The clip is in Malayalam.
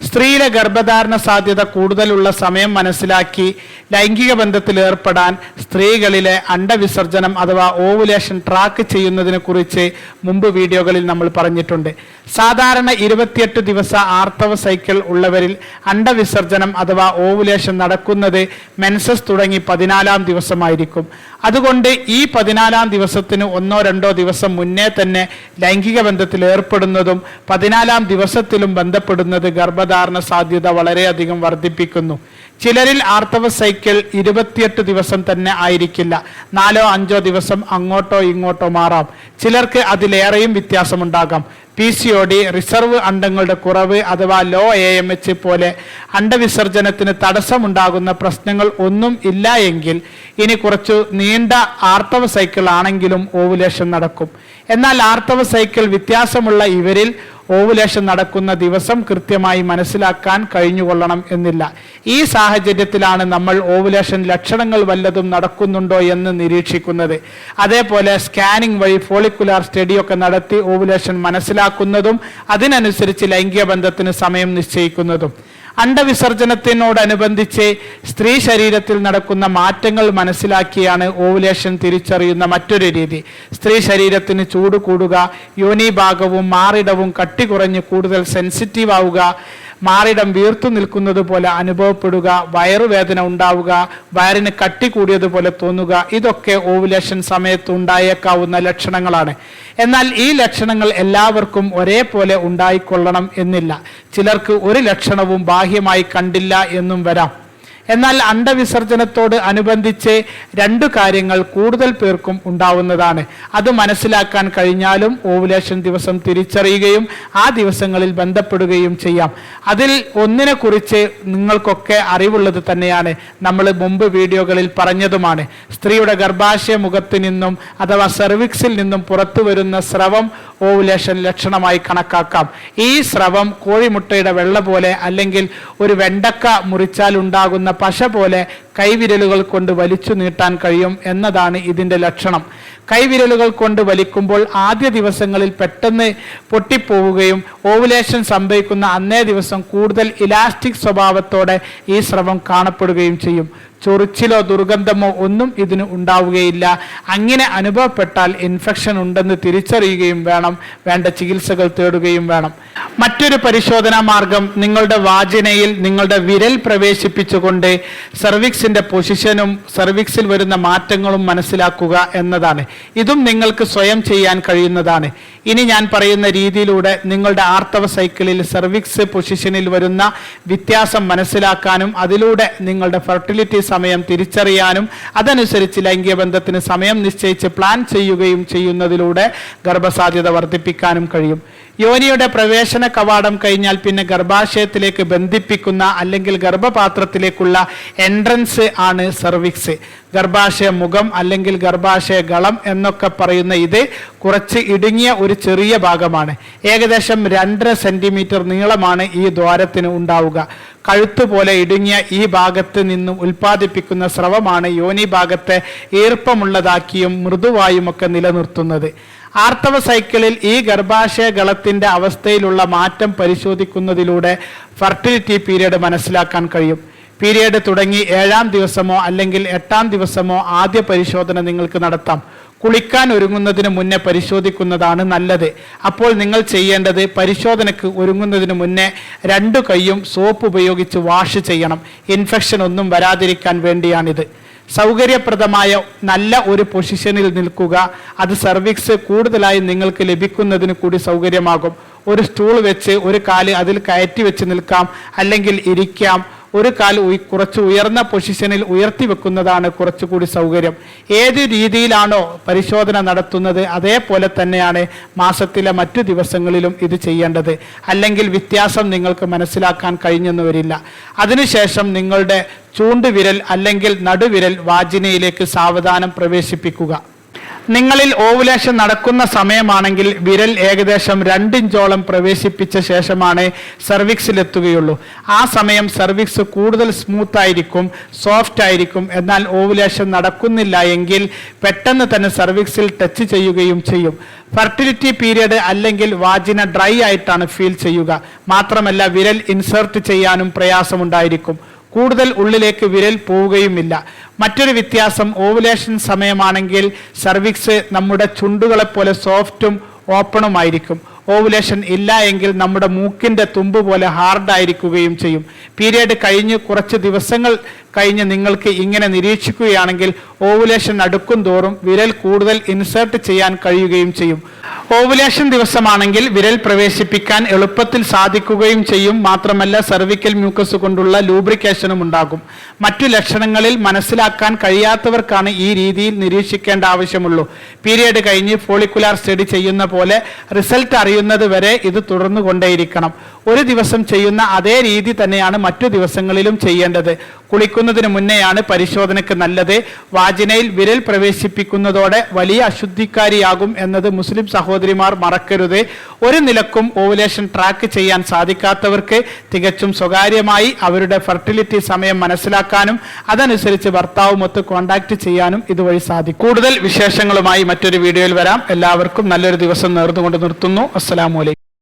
സ്ത്രീയിലെ ഗർഭധാരണ സാധ്യത കൂടുതലുള്ള സമയം മനസ്സിലാക്കി ലൈംഗിക ബന്ധത്തിൽ ഏർപ്പെടാൻ സ്ത്രീകളിലെ അണ്ടവിസർജനം അഥവാ ഓവുലേഷൻ ട്രാക്ക് ചെയ്യുന്നതിനെ കുറിച്ച് മുമ്പ് വീഡിയോകളിൽ നമ്മൾ പറഞ്ഞിട്ടുണ്ട്. സാധാരണ ഇരുപത്തിയെട്ട് ദിവസ ആർത്തവ സൈക്കിൾ ഉള്ളവരിൽ അണ്ടവിസർജനം അഥവാ ഓവുലേഷൻ നടക്കുന്നത് മെൻസസ് തുടങ്ങി പതിനാലാം ദിവസമായിരിക്കും. അതുകൊണ്ട് ഈ പതിനാലാം ദിവസത്തിന് ഒന്നോ രണ്ടോ ദിവസം മുന്നേ തന്നെ ലൈംഗിക ബന്ധത്തിൽ ഏർപ്പെടുന്നതും പതിനാലാം ദിവസത്തിലും ബന്ധപ്പെടുന്നത് ഗർഭധാരണ സാധ്യത വളരെയധികം വർദ്ധിപ്പിക്കുന്നു. ചിലരിൽ ആർത്തവ സൈക്കിൾ ഇരുപത്തിയെട്ട് ദിവസം തന്നെ ആയിരിക്കില്ല. നാലോ അഞ്ചോ ദിവസം അങ്ങോട്ടോ ഇങ്ങോട്ടോ മാറാം. ചിലർക്ക് അതിലേറെയും വ്യത്യാസമുണ്ടാകാം. P C O D reserve അണ്ടങ്ങളുടെ കുറവ് അഥവാ ലോ എ എം എച്ച് പോലെ അണ്ടവിസർജനത്തിന് തടസ്സമുണ്ടാകുന്ന പ്രശ്നങ്ങൾ ഒന്നും ഇല്ല എങ്കിൽ ഇനി കുറച്ചു നീണ്ട ആർത്തവ സൈക്കിൾ ആണെങ്കിലും ഓവുലേഷൻ നടക്കും. എന്നാൽ ആർത്തവ സൈക്കിൾ വ്യത്യാസമുള്ള ഇവരിൽ ഓവുലേഷൻ നടക്കുന്ന ദിവസം കൃത്യമായി മനസ്സിലാക്കാൻ കഴിഞ്ഞുകൊള്ളണം എന്നില്ല. ഈ സാഹചര്യത്തിലാണ് നമ്മൾ ഓവുലേഷൻ ലക്ഷണങ്ങൾ വല്ലതും നടക്കുന്നുണ്ടോ എന്ന് നിരീക്ഷിക്കുന്നത്. അതേപോലെ സ്കാനിംഗ് വഴി ഫോളിക്കുലാർ സ്റ്റഡിയൊക്കെ നടത്തി ഓവുലേഷൻ മനസ്സിലാക്കുന്നതും അതിനനുസരിച്ച് ലൈംഗിക ബന്ധത്തിന് സമയം നിശ്ചയിക്കുന്നതും. അണ്ടവിസർജനത്തിനോടനുബന്ധിച്ച് സ്ത്രീ ശരീരത്തിൽ നടക്കുന്ന മാറ്റങ്ങൾ മനസ്സിലാക്കിയാണ് ഓവുലേഷൻ തിരിച്ചറിയുന്ന മറ്റൊരു രീതി. സ്ത്രീ ശരീരത്തിന് ചൂട് കൂടുക യോനി ഭാഗവും മാറിടവും കട്ടി കുറഞ്ഞ് കൂടുതൽ സെൻസിറ്റീവ് ആവുക മാറിടം വീർത്തു നിൽക്കുന്നത് പോലെ അനുഭവപ്പെടുക വയറുവേദന ഉണ്ടാവുക വയറിന് കട്ടി കൂടിയതുപോലെ തോന്നുക ഇതൊക്കെ ഓവുലേഷൻ സമയത്ത് ഉണ്ടായേക്കാവുന്ന ലക്ഷണങ്ങളാണ്. എന്നാൽ ഈ ലക്ഷണങ്ങൾ എല്ലാവർക്കും ഒരേപോലെ ഉണ്ടായിക്കൊള്ളണം എന്നില്ല. ചിലർക്ക് ഒരു ലക്ഷണവും ബാഹ്യമായി കണ്ടില്ല എന്നും വരാം. എന്നാൽ അണ്ടവിസർജനത്തോട് അനുബന്ധിച്ച് രണ്ടു കാര്യങ്ങൾ കൂടുതൽ പേർക്കും ഉണ്ടാവുന്നതാണ്. അത് മനസ്സിലാക്കാൻ കഴിഞ്ഞാലും ഓവുലേഷൻ ദിവസം തിരിച്ചറിയുകയും ആ ദിവസങ്ങളിൽ ബന്ധപ്പെടുകയും ചെയ്യാം. അതിൽ ഒന്നിനെ കുറിച്ച് നിങ്ങൾക്കൊക്കെ അറിവുള്ളത് തന്നെയാണ്. നമ്മൾ മുമ്പ് വീഡിയോകളിൽ പറഞ്ഞതുമാണ്. സ്ത്രീയുടെ ഗർഭാശയ മുഖത്ത് നിന്നും അഥവാ സെർവിക്സിൽ നിന്നും പുറത്തു വരുന്ന സ്രവം ഓവുലേഷൻ ലക്ഷണമായി കണക്കാക്കാം. ഈ സ്രവം കോഴിമുട്ടയുടെ വെള്ള പോലെ അല്ലെങ്കിൽ ഒരു വെണ്ടക്ക മുറിച്ചാൽ ഉണ്ടാകുന്ന പശ പോലെ കൈവിരലുകൾ കൊണ്ട് വലിച്ചു നീട്ടാൻ കഴിയും എന്നതാണ് ഇതിന്റെ ലക്ഷണം. കൈവിരലുകൾ കൊണ്ട് വലിക്കുമ്പോൾ ആദ്യ ദിവസങ്ങളിൽ പെട്ടെന്ന് പൊട്ടിപ്പോവുകയും ഓവുലേഷൻ സംഭവിക്കുന്ന അന്നേ ദിവസം കൂടുതൽ ഇലാസ്റ്റിക് സ്വഭാവത്തോടെ ഈ സ്രവം കാണപ്പെടുകയും ചെയ്യും. ചൊറിച്ചിലോ ദുർഗന്ധമോ ഒന്നും ഇതിന് ഉണ്ടാവുകയില്ല. അങ്ങനെ അനുഭവപ്പെട്ടാൽ ഇൻഫെക്ഷൻ ഉണ്ടെന്ന് തിരിച്ചറിയുകയും വേണം. വേണ്ട ചികിത്സകൾ തേടുകയും വേണം. മറ്റൊരു പരിശോധനാ മാർഗം നിങ്ങളുടെ വാചനയിൽ നിങ്ങളുടെ വിരൽ പ്രവേശിപ്പിച്ചുകൊണ്ട് സർവിക്സിന്റെ പൊസിഷനും സർവിക്സിൽ വരുന്ന മാറ്റങ്ങളും മനസ്സിലാക്കുക എന്നതാണ്. ഇതും നിങ്ങൾക്ക് സ്വയം ചെയ്യാൻ കഴിയുന്നതാണ്. ഇനി ഞാൻ പറയുന്ന രീതിയിലൂടെ നിങ്ങളുടെ ആർത്തവ സൈക്കിളിൽ സർവിക്സ് പൊസിഷനിൽ വരുന്ന വ്യത്യാസം മനസ്സിലാക്കാനും അതിലൂടെ നിങ്ങളുടെ ഫെർട്ടിലിറ്റി സമയം തിരിച്ചറിയാനും അതനുസരിച്ച് ലൈംഗിക ബന്ധത്തിന് സമയം നിശ്ചയിച്ച് പ്ലാൻ ചെയ്യുകയും ചെയ്യുന്നതിലൂടെ ഗർഭസാധ്യത വർദ്ധിപ്പിക്കാനും കഴിയും. യോനിയുടെ പ്രവേശന കവാടം കഴിഞ്ഞാൽ പിന്നെ ഗർഭാശയത്തിലേക്ക് ബന്ധിപ്പിക്കുന്ന അല്ലെങ്കിൽ ഗർഭപാത്രത്തിലേക്കുള്ള എൻട്രൻസ് ആണ് സർവിക്സ് ഗർഭാശയ മുഖം അല്ലെങ്കിൽ ഗർഭാശയ ഗളം എന്നൊക്കെ പറയുന്ന ഇത് കുറച്ച് ഇടുങ്ങിയ ഒരു ചെറിയ ഭാഗമാണ്. ഏകദേശം രണ്ടര സെന്റിമീറ്റർ നീളമാണ് ഈ ദ്വാരത്തിന് ഉണ്ടാവുക. കഴുത്ത് പോലെ ഇടുങ്ങിയ ഈ ഭാഗത്ത് നിന്നും ഉൽപ്പാദിപ്പിക്കുന്ന സ്രവമാണ് യോനി ഭാഗത്തെ ഈർപ്പമുള്ളതാക്കിയും മൃദുവായുമൊക്കെ നിലനിർത്തുന്നത്. ആർത്തവ സൈക്കിളിൽ ഈ ഗർഭാശയ ഗളത്തിന്റെ അവസ്ഥയിലുള്ള മാറ്റം പരിശോധിക്കുന്നതിലൂടെ ഫെർട്ടിലിറ്റി പീരീഡ് മനസ്സിലാക്കാൻ കഴിയും. പീരീഡ് തുടങ്ങി ഏഴാം ദിവസമോ അല്ലെങ്കിൽ എട്ടാം ദിവസമോ ആദ്യ പരിശോധന നിങ്ങൾക്ക് നടത്താം. കുളിക്കാൻ ഒരുങ്ങുന്നതിന് മുന്നേ പരിശോധിക്കുന്നതാണ് നല്ലത്. അപ്പോൾ നിങ്ങൾ ചെയ്യേണ്ടത് പരിശോധനയ്ക്ക് ഒരുങ്ങുന്നതിന് മുന്നേ രണ്ടു കൈയും സോപ്പ് ഉപയോഗിച്ച് വാഷ് ചെയ്യണം. ഇൻഫെക്ഷൻ ഒന്നും വരാതിരിക്കാൻ വേണ്ടിയാണിത്. സൗകര്യപ്രദമായ നല്ല ഒരു പൊസിഷനിൽ നിൽക്കുക. അത് സർവീസ് കൂടുതലായി നിങ്ങൾക്ക് ലഭിക്കുന്നതിന് കൂടി സൗകര്യമാകും. ഒരു സ്റ്റൂൾ വെച്ച് ഒരു കാൽ അതിൽ കയറ്റി വെച്ച് നിൽക്കാം. അല്ലെങ്കിൽ ഇരിക്കാം. ഒരു കാൽ കുറച്ച് ഉയർന്ന പൊസിഷനിൽ ഉയർത്തി വെക്കുന്നതാണ് കുറച്ചുകൂടി സൗകര്യം. ഏത് രീതിയിലാണോ പരിശോധന നടത്തുന്നത് അതേപോലെ തന്നെയാണ് മാസത്തിലെ മറ്റു ദിവസങ്ങളിലും ഇത് ചെയ്യേണ്ടത്. അല്ലെങ്കിൽ വ്യത്യാസം നിങ്ങൾക്ക് മനസ്സിലാക്കാൻ കഴിഞ്ഞെന്ന് വരില്ല അതിനുശേഷം നിങ്ങളുടെ ചൂണ്ടുവിരൽ അല്ലെങ്കിൽ നടുവിരൽ വാജിനയിലേക്ക് സാവധാനം പ്രവേശിപ്പിക്കുക. നിങ്ങളിൽ ഓവുലേഷൻ നടക്കുന്ന സമയമാണെങ്കിൽ വിരൽ ഏകദേശം രണ്ടിഞ്ചോളം പ്രവേശിപ്പിച്ച ശേഷമാണ് സർവിക്സിലെത്തുകയുള്ളൂ. ആ സമയം സർവിക്സ് കൂടുതൽ സ്മൂത്ത് ആയിരിക്കും സോഫ്റ്റ് ആയിരിക്കും എന്നാൽ ഓവുലേഷൻ നടക്കുന്നില്ല എങ്കിൽ പെട്ടെന്ന് തന്നെ സർവിക്സിൽ ടച്ച് ചെയ്യുകയും ചെയ്യും. ഫെർട്ടിലിറ്റി പീരിയഡ് അല്ലെങ്കിൽ വാജിന ഡ്രൈ ആയിട്ടാണ് ഫീൽ ചെയ്യുക. മാത്രമല്ല വിരൽ ഇൻസേർട്ട് ചെയ്യാനും പ്രയാസമുണ്ടായിരിക്കും. കൂടുതൽ ഉള്ളിലേക്ക് വിരൽ പോവുകയുമില്ല. മറ്റൊരു വ്യത്യാസം ഓവുലേഷൻ സമയമാണെങ്കിൽ സർവിക്സ് നമ്മുടെ ചുണ്ടുകളെ പോലെ സോഫ്റ്റും ഓപ്പണുമായിരിക്കും ഓവുലേഷൻ ഇല്ല എങ്കിൽ നമ്മുടെ മൂക്കിന്റെ തുമ്പ് പോലെ ഹാർഡായിരിക്കുകയും ചെയ്യും. പീരീഡ് കഴിഞ്ഞ് കുറച്ച് ദിവസങ്ങൾ കഴിഞ്ഞ് നിങ്ങൾക്ക് ഇങ്ങനെ നിരീക്ഷിക്കുകയാണെങ്കിൽ ഓവുലേഷൻ അടുക്കും തോറും വിരൽ കൂടുതൽ ഇൻസേർട്ട് ചെയ്യാൻ കഴിയുകയും ചെയ്യും. ഓവുലേഷൻ ദിവസമാണെങ്കിൽ വിരൽ പ്രവേശിപ്പിക്കാൻ എളുപ്പത്തിൽ സാധിക്കുകയും ചെയ്യും. മാത്രമല്ല സെർവിക്കൽ മ്യൂക്കസ് കൊണ്ടുള്ള ലൂബ്രിക്കേഷനും ഉണ്ടാകും. മറ്റു ലക്ഷണങ്ങളിൽ മനസ്സിലാക്കാൻ കഴിയാത്തവർക്കാണ് ഈ രീതിയിൽ നിരീക്ഷിക്കേണ്ട ആവശ്യമുള്ളൂ. പീരിയഡ് കഴിഞ്ഞ് ഫോളിക്കുലാർ സ്റ്റഡി ചെയ്യുന്ന പോലെ റിസൾട്ട് അറിയുന്നത് വരെ ഇത് തുടർന്നു കൊണ്ടേയിരിക്കണം ഒരു ദിവസം ചെയ്യുന്ന അതേ രീതി തന്നെയാണ് മറ്റു ദിവസങ്ങളിലും ചെയ്യേണ്ടത്. കുളിക്കുന്നതിന് മുന്നെയാണ് പരിശോധനയ്ക്ക് നല്ലത്. വാജിനയിൽ വിരൽ പ്രവേശിപ്പിക്കുന്നതോടെ വലിയ അശുദ്ധിക്കാരിയാകും എന്നത് മുസ്ലിം സഹോദരിമാർ മറക്കരുത്. ഒരു നിലക്കും ഓവുലേഷൻ ട്രാക്ക് ചെയ്യാൻ സാധിക്കാത്തവർക്ക് തികച്ചും സ്വകാര്യമായി അവരുടെ ഫെർട്ടിലിറ്റി സമയം മനസ്സിലാക്കാനും അതനുസരിച്ച് ഭർത്താവുമൊത്ത് കോൺടാക്ട് ചെയ്യാനും ഇതുവഴി സാധിക്കും കൂടുതൽ വിശേഷങ്ങളുമായി മറ്റൊരു വീഡിയോയിൽ വരാം. എല്ലാവർക്കും നല്ലൊരു ദിവസം നേർന്നുകൊണ്ട് നിർത്തുന്നു. അസ്സലാമു അലൈക്കും.